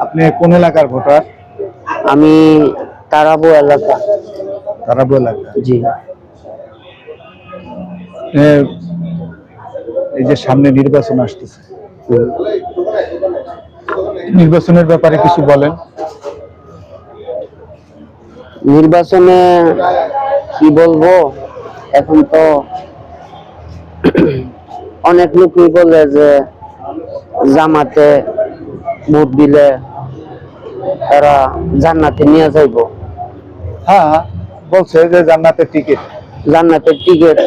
আপনি কোন এলাকার ভোটার? আমি তারাবো এলাকা। তারাবো এলাকা। জি। এই যে সামনে নির্বাচন আসতেছে। নির্বাচনের ব্যাপারে কিছু বলেন। নির্বাচনে কি বলব? এখন তো অনেক লোকই বলে যে জামাতে ভোট দিলে তারা জান্নাতে নিয়ে যাইব। হ্যাঁ বলছে যে জান্নাতের টিকিট জান্নাতের টিকিট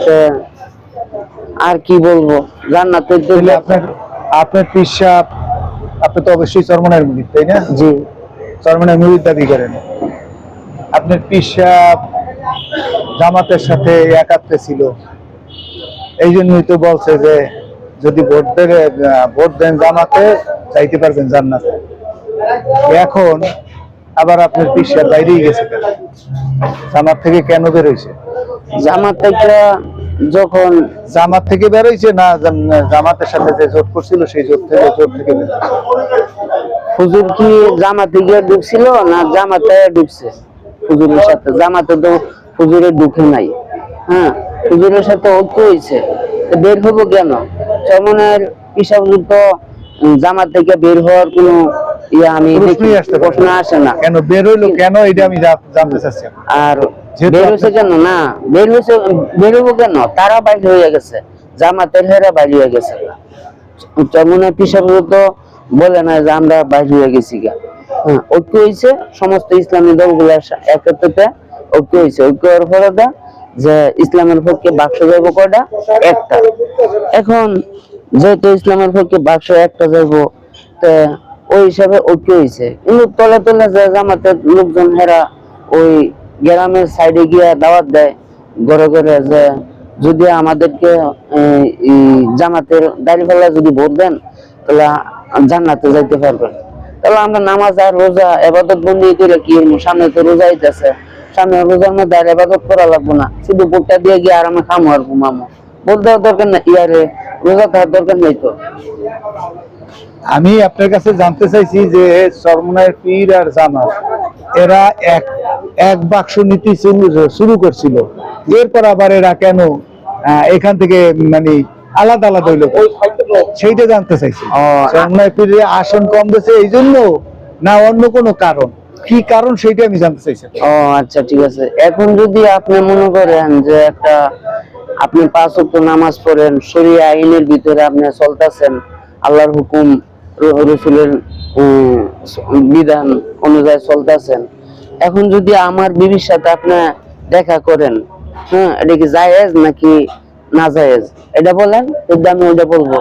আর কি বলব? জান্নাতের দিলে আপনার আপনার পিসাব আপনি তো অবশ্যই চরমনের মুড়ি তাই না? জি। চরমনের মুড়ির দাবি করেন। আপনার পিসাব জামাতের সাথে একাত্রে ছিল। এই জন্যই তো বলছে যে যদি ভোট দেবে ভোট দেন জামাতে চাইতে পারবেন জান্নাতে। এখন আবার আপনার পিসাব বাইরেই গেছে জামাত থেকে কেন বেরোইছে? জামাত থেকে যখন জামাত থেকে বেরোইছে না জাম- জামাতের সাথে যে জোট করছিল সেই জোট থেকে জোট থেকে বেরোইছে। হুজুর কি জামাতে গিয়ে ঢুকছিল না জামাতে ঢুকছে হুজুরের সাথে। জামাতে তো হুজুরের ঢুকে নাই। হ্যাঁ? হুজুরের সাথে ঐক্য হয়েছে। বের হব কেন? চমনের জামাত থেকে বের হওয়ার কোনো ইয়ে আমি দেখি প্রশ্নই আসতে পারে প্রশ্ন আসে না। কেন বেরোইলো কেন? এটা আমি জানতে চাচ্ছি। আর বের হয়েছে কেন? না বের হয়েছে বের হব কেন? তারা বাইরে হয়ে গেছে। জামাতের হেরা বাইরে হয়ে গেছে। চমনে পিসাব তো বলে না যে আমরা বাইরে হয়ে গেছি গা। হ্যাঁ, ঐক্য হয়েছে সমস্ত ইসলামী দলগুলোর সা- একত্রিতে ঐক্য হয়েছে ঐক্য হওয়ার ফলে যে ইসলামের পক্ষে বাক্স যাইব কয়টা? একটা। এখন যেহেতু ইসলামের পক্ষে বাক্স একটা যাইব ওই হিসাবে ঐক্য হয়েছে কিন্তু তলে তলে যে জামাতের লোকজন হেরা ওই গ্রামের সাইডে গিয়ে দাওয়াত দেয়, ঘরে ঘরে যে যদি আমাদেরকে জামাতের দাঁড়িপাল্লা যদি ভোট দেন, তাহলে জান্নাতে যাইতে পারবেন। তাহলে আমরা নামাজ আর রোজা এবাদত বন্দি করে কি সামনে তো রোজা আইতেছে। সামনে করা লাগবো না। শুধু ভোটটা দিয়ে গিয়ে আরামে খামো আর ঘুমামো। ভোট দেওয়ার দরকার না ইয়ারে রোজা থাকার দরকার নেই তো। আমি আপনার কাছে জানতে চাইছি যে সরমনায়ের পীর আর জামাত এরা এক এক বাক্স নীতি শুরু- করছিল। এরপর আবার এরা কেন এখান থেকে মানে আলাদা আলাদা হইল? সেইটা জানতে চাইছি। ও, সরমনায়ের পীরের আসন কম দিয়েছে এই জন্য না অন্য কোনো কারণ? কি কারণ সেইটা আমি জানতে চাইছি। ও আচ্ছা ঠিক আছে। এখন যদি আপনি মনে করেন যে একটা আপনি পাঁচ ওয়াক্ত নামাজ পড়েন, শরিয়া আইনের ভিতরে আপনি চলতেছেন, আল্লাহর হুকুম রসুলের বিধান অনুযায়ী চলতেছেন, এখন যদি আমার বিবির সাথে আপনি দেখা করেন হ্যাঁ এটা কি জায়েজ নাকি না জায়েজ। এটা বলেন যদি আমি ওইটা বলব।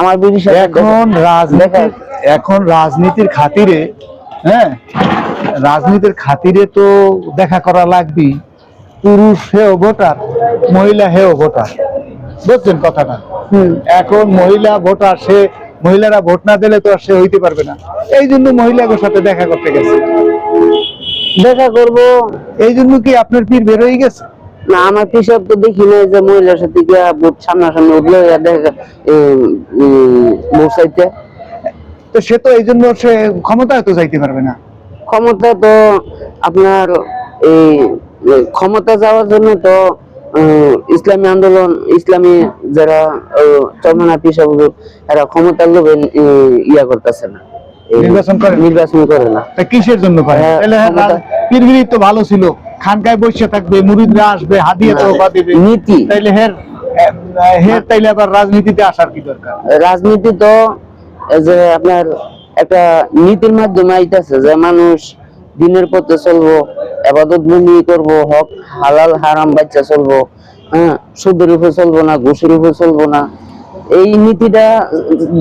আমার বিবির এখন রাজনীতির এখন রাজনীতির খাতিরে হ্যাঁ? রাজনীতির খাতিরে তো দেখা করা লাগবে। পুরুষ হেও ভোটার মহিলা হেও ভোটার। বুঝছেন কথাটা? এখন মহিলা ভোটার সে মহিলারা ভোট না দিলে তো আর সে হইতে পারবে না। এই জন্য মহিলাদের সাথে দেখা করতে গেছে। দেখা করব। এই জন্য কি আপনার পীর বেরোয় গেছে? না আমার তো দেখি নাই যে মহিলার সাথে গিয়া সামনাসামনি উঠল তো সে তো এই জন্য সে ক্ষমতায় তো যাইতে পারবে না। ক্ষমতা তো আপনার এই ক্ষমতা যাওয়ার জন্য তো ইসলামী আন্দোলন ইসলামী যারা চর্মনা পিসাব এরা ক্ষমতার লোভে ইয়া করতেছে না। নির্বাচন করে না? নির্বাচন করে না। তা কিসের জন্য করে? হ্যাঁ, তাহলে হ্যাঁ, তো ভালো ছিল। খানকায় বসে থাকবে মুরিদরা আসবে হাদিয়া তো দিবে। নীতি। তাইলে হের হের তাইলে আবার রাজনীতিতে আসার কি দরকার? রাজনীতি তো যে আপনার একটা নীতির মাধ্যমে আইতাছে যে মানুষ দিনের পথে চলবো আবাদত বন্দি করব হক হালাল হারাম বাচ্চা চলবো হ্যাঁ সুদের উপর চলবো না ঘুষের উপর চলবো না। এই নীতিটা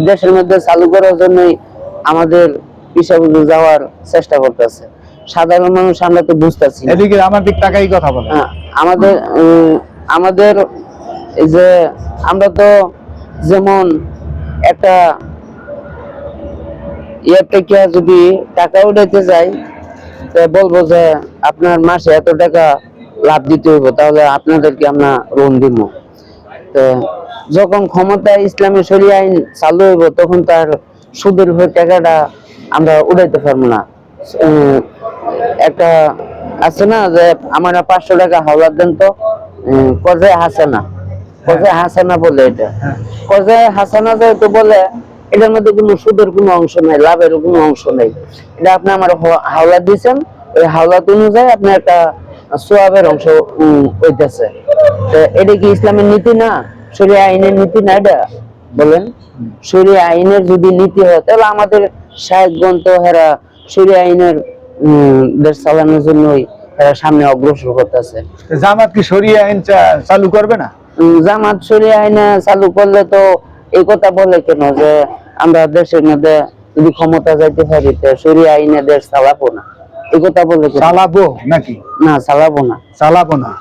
দেশের মধ্যে চালু করার জন্যই আমাদের পিসাবুজু যাওয়ার চেষ্টা করতেছে। সাধারণ মানুষ আমরা তো বুঝতেছি এদিকে আমার দিক তাকাই কথা বলে। হ্যাঁ, আমাদের আমাদের যে আমরা তো যেমন একটা ইয়ে থেকে যদি টাকা উঠাইতে যাই বলব যে আপনার মাসে এত টাকা লাভ দিতে হইব তাহলে আপনাদেরকে আমরা লোন দিব তো যখন ক্ষমতা ইসলামী শরিয়া আইন চালু হইব তখন তার সুদের উপর টাকাটা আমরা উঠাইতে পারব না। একটা আছে না যে আমার পাঁচশো টাকা হাওলাত দেন তো কজে হাসানা। কজে হাসানা বলে এটা। কজে হাসানা যেহেতু বলে, এটার মধ্যে কোনো সুদের কোনো অংশ নাই, লাভের কোনো অংশ নেই। এটা আপনি আমার হ- হাওলাত দিয়েছেন, ওই হাওলাত অনুযায়ী আপনি একটা সোয়াবের অংশ হইতেছে। তো এটা কি ইসলামের নীতি না? শরীয় আইনের নীতি না এটা? বলেন। শরীয় আইনের যদি নীতি হয়, তাহলে আমাদের সাহেবগণ তো হেরা শরীয় আইনের দেশ চালানোর জন্যই এরা সামনে অগ্রসর করতেছে। জামাত কি সরিয়ে আইন চালু করবে না? জামাত শরীয় আইনে চালু করলে তো এই কথা বলে কেন যে আমরা দেশের মধ্যে যদি ক্ষমতা যাইতে পারি তো শরীয় আইনে দেশ চালাবো না। এই কথা বলে চালাবো নাকি? না চালাবো না। চালাবো না?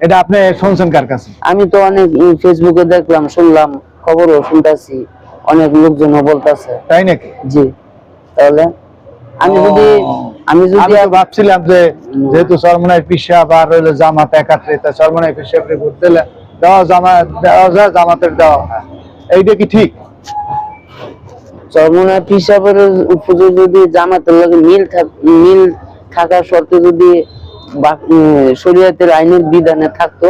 এটা আপনি শুনছেন কার কাছে? আমি তো অনেক ফেসবুকে দেখলাম শুনলাম খবরও শুনতেছি অনেক লোকজনও বলতেছে। তাই নাকি? জি তাহলে? আমি যদি আমি যদি ভাবছিলাম যে যেহেতু সরমনাই পিসা বা রইল জামাত একাত্রে তা সরমনাই পিসা ভোট দিলে দেওয়া জামাত দেওয়া যায় জামাতের দেওয়া এইটা কি ঠিক? চরমনা হিসাবের উপরে যদি জামাতের লগে মিল মিল থাকা সত্ত্বে যদি শরীয়তের আইনের বিধানে থাকতো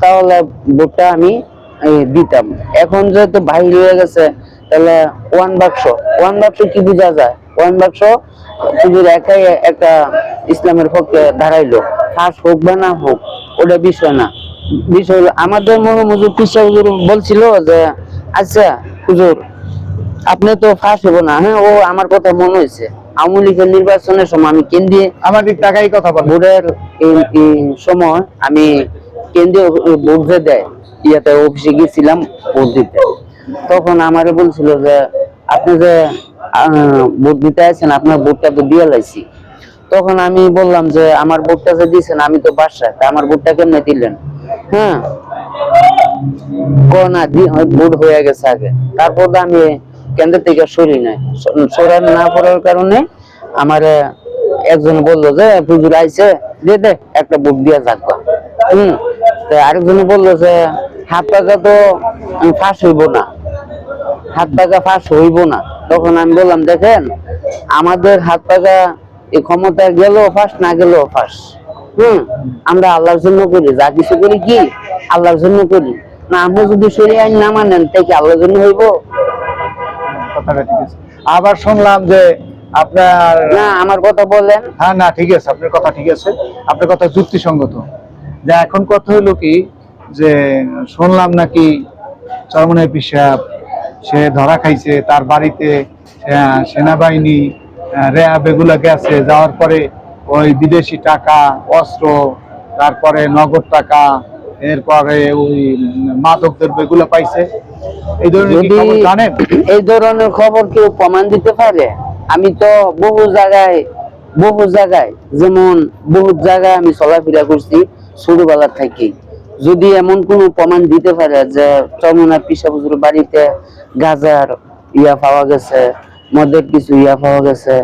তাহলে ভোটটা আমি দিতাম। এখন যেহেতু বাহির হয়ে গেছে তাহলে ওয়ান বাক্স ওয়ান বাক্স কি বোঝা যায়? ওয়ান বাক্স শুধুর একাই একটা ইসলামের পক্ষে দাঁড়াইলো। ফাঁস হোক বা না হোক ওটা বিষয় না। বিষয় হলো আমাদের মনে মজুর পিসা হুজুর বলছিল যে আচ্ছা হুজুর আপনি তো ফাঁস হব না হ্যাঁ ও আমার কথা মনে হয়েছে আওয়ামী লীগের নির্বাচনের সময় আমি কেন্দ্রীয় আমাদের টাকাই কথা বলে? ভোটের সময় আমি কেন্দ্রীয় ভোট যে দেয় ইয়াতে অফিসে গেছিলাম ভোট দিতে। তখন আমারে বলছিল যে আপনি যে ভোট দিতে আছেন আপনার ভোটটা তো দিয়ে লাইছি। তখন আমি বললাম যে, আমার ভোটটা যে দিয়েছেন, আমি তো বাসায় তা আমার ভোটটা কেমনে দিলেন? হ্যাঁ। ক না ভোট হয়ে গেছে আগে। তারপর আমি থেকে সরি নাই। না পড়ার কারণে আমার একজন বলল যে, হুজুর আইছে, দে দে, একটা ভোট দিয়া যাক হম। আরেকজন বলল যে, হাত পাকা তো ফাঁস হইব না। হাত পাকা ফাঁস হইব না। তখন আমি বললাম দেখেন আমাদের হাত পাকা এই ক্ষমতা গেলেও ফাঁস না গেলেও ফাঁস। হম আমরা আল্লাহর জন্য করি যা কিছু করি কি? আল্লাহর জন্য করি। না আপনি যদি শরীর আইন না মানেন তাই কি আল্লাহর জন্য হইব? কথাটা ঠিক আছে। আবার শুনলাম যে আপনার না আমার কথা বলেন। হ্যাঁ না ঠিক আছে আপনার কথা ঠিক আছে। আপনার কথা যুক্তিসঙ্গত। যে এখন কথা হলো কি যে শুনলাম নাকি চরমনাই পিসাব সে ধরা খাইছে তার বাড়িতে সেনাবাহিনী র্যাব এগুলো গেছে যাওয়ার পরে ওই বিদেশি টাকা অস্ত্র তারপরে নগদ টাকা এরপরে ওই মাদক দ্রব্য এগুলো পাইছে। এই ধরনের খবর জানেন? এই ধরনের খবর কেউ প্রমাণ দিতে পারে? আমি তো বহু জায়গায় বহু জায়গায় যেমন বহু জায়গায় আমি চলাফেরা করছি ছোটবেলা থেকে যদি এমন কোনো প্রমাণ দিতে পারে যে চমনা পিসা পিসাবুজুর বাড়িতে গাজার ইয়া পাওয়া গেছে, মদের কিছু ইয়া পাওয়া গেছে,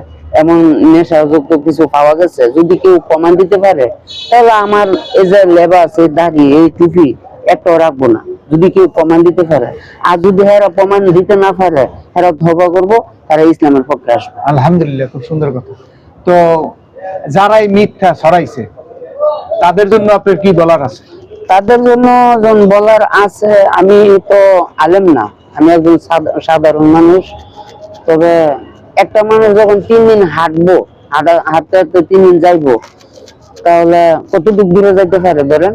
এমন নেশাযুক্ত কিছু পাওয়া গেছে, যদি কেউ প্রমাণ দিতে পারে, তাহলে আমার এই যে লেবাস, এই দাড়ি, এই টুপি, একটাও রাখব না। যদি কেউ প্রমাণ দিতে পারে, আর যদি এরা প্রমাণ দিতে না পারে, এরা ধবা করব, তারা ইসলামের পক্ষে আসবে। আলহামদুলিল্লাহ, খুব সুন্দর কথা। তো যারাই মিথ্যা ছড়াইছে, তাদের জন্য আপনার কি বলার আছে? তাদের জন্য জন বলার আছে আমি তো আলেম না আমি একজন সাধারণ মানুষ। তবে একটা মানুষ যখন তিন দিন হাঁটবো হাঁটতে হাঁটতে তিন দিন যাইবো তাহলে কতটুকু দূরে যাইতে পারে ধরেন?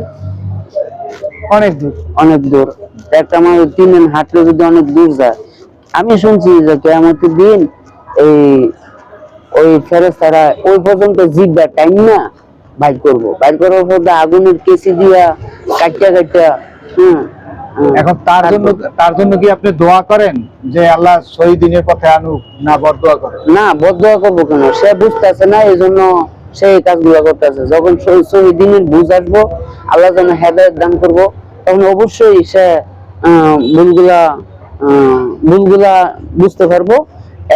অনেক দূর। অনেক দূর। একটা মানুষ তিন দিন হাঁটলে যদি অনেক দূর যায় আমি শুনছি যে কেয়ামতের দিন এই ওই ফেরত ফেরেস্তারা ওই পর্যন্ত জিব্বা টাইম না বাইর করব। বাইর করার পর আগুনের কেসি দিয়া কাটিয়া কাটিয়া হম। এখন তার জন্য তার জন্য কি আপনি দোয়া করেন যে আল্লাহ শহীদ দিনের পথে আনুক না বর দোয়া করেন না বদয়া করব কেন? সে বুঝতেছে না এই জন্য সে এই কাজগুলো করতেছে। যখন শহীদ দিনের বুঝ আসব আল্লাহ যেন হেদায়ত দান করব তখন অবশ্যই সে আহ, ভুলগুলা ভুলগুলা বুঝতে পারব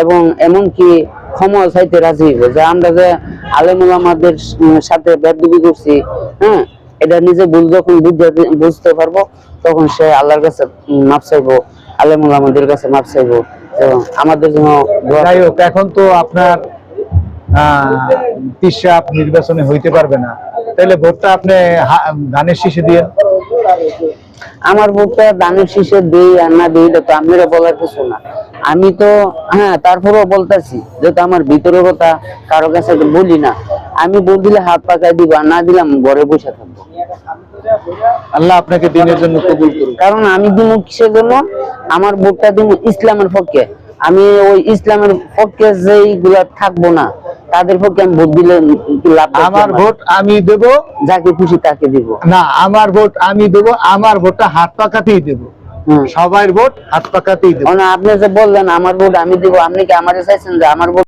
এবং এমনকি ক্ষমা চাইতে রাজি হইব। যে আমরা যে আলেমুল আমাদের সাথে বেদবি করছি হ্যাঁ এটা নিজে ভুল যখন বুঝতে পারব তখন সে আল্লাহর কাছে মাপ চাইব আলেমুল আমাদের কাছে মাপ চাইব। এবং আমাদের জন্য যাই হোক এখন তো আপনার পিসাব নির্বাচনে হইতে পারবে না। তাহলে ভোটটা আপনি ধানের শীষে দিয়ে আমার বউটা দানের শীষে দিই আর না দিই তো আপনারা বলার কিছু না। আমি তো হ্যাঁ তারপরেও বলতেছি যেহেতু আমার ভিতরের কথা কারও কাছে বলি না আমি বল দিলে হাত পাকায় দিব আর না দিলাম ঘরে বসে থাকব। আল্লাহ আপনাকে দিনের জন্য কবুল করুন কারণ আমি দিব কিসের জন্য? আমার বুকটা দিব ইসলামের পক্ষে। আমি ওই ইসলামের পক্ষে যেইগুলা থাকব না তাদের পক্ষে আমি ভোট দিলে লাভ আমার ভোট আমি দেব। যাকে খুশি তাকে দিব। না আমার ভোট আমি দেব আমার ভোটটা হাত পাকাতেই দেবো। সবাই সবার ভোট হাত পাকাতেই দেব। মানে আপনি যে বললেন আমার ভোট আমি দিব আপনি কি আমার চাইছেন যে আমার ভোট